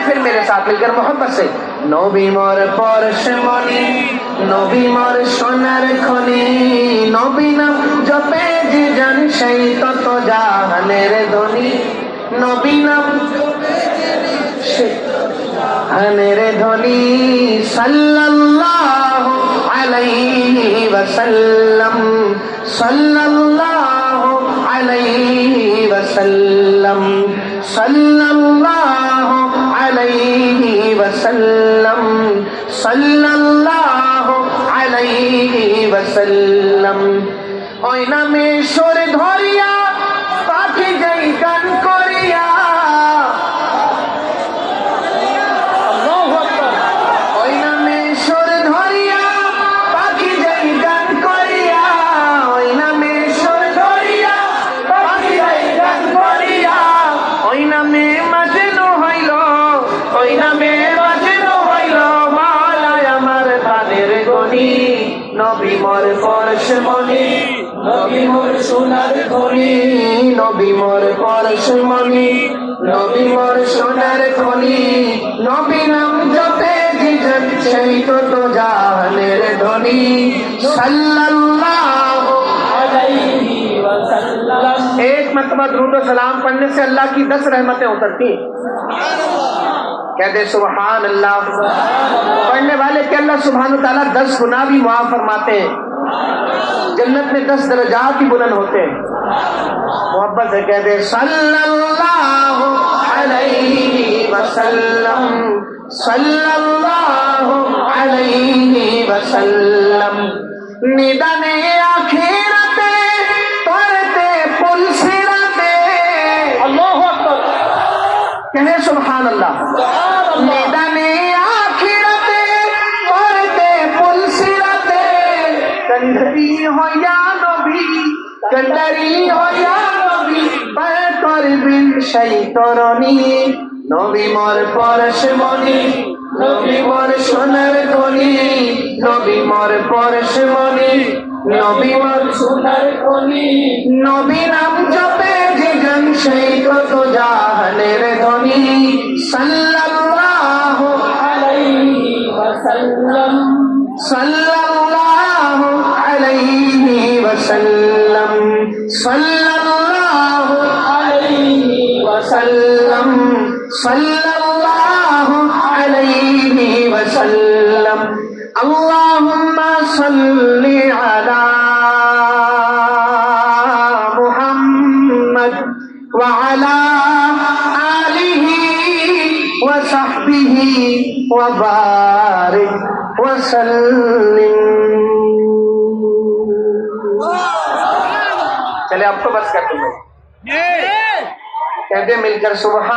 फिर मेरे साथ मिलकर मोहब्बत से নবী মোর পরশমণি নবী মোর সোনার খনি নবী নাম জপে যে জান সেই তত জাহানের ধ্বনি নবী নাম জাহানের ধ্বনি সাল্লাল্লাহু আলাইহি ওয়াসাল্লাম সাল্লাল্লাহু আলাইহি ওয়াসাল্লাম সাল্লাল্লাহু ওয়াসাল্লাম। ওই নামে সুর ধরিয়া ایک مرتبہ درود و سلام پڑھنے سے اللہ کی دس رحمتیں اترتی ہیں سبحان اللہ کہتے سبحان اللہ۔ پڑھنے والے کے اللہ سبحان تعالیٰ دس گنا بھی معاف فرماتے ہیں۔ جنت میں دس درجات ہی بلند ہوتے ہیں۔ محبت سے کہتے صلی اللہ علیہ وسلم صلی اللہ علیہ وسلم ندن آخرت پل سرتے اللہ کہنے سبحان اللہ কান্ডারি হইয়া নবী পায় করবেন সেই তরণী। নবী মর পরশমণি, নবী মর সোনার কনি নবী মর পরশমণি, নবী মর সোনার কনি নবী নাম জপে যে গান, সেই কত জাহানের ধ্বনি। সাল্লাল্লাহু আলাইহি ওয়াসাল্লাম, সাল্লাল্লাহু আলাইহি ওয়াসাল্লাম। وسلم. صلى الله عليه وسلم. صلى الله عليه وسلم اللهم صل على محمد وعلى آله وصحبه وبارك وسلم. चले तो बस कर दूँगा कहते मिलकर सुबह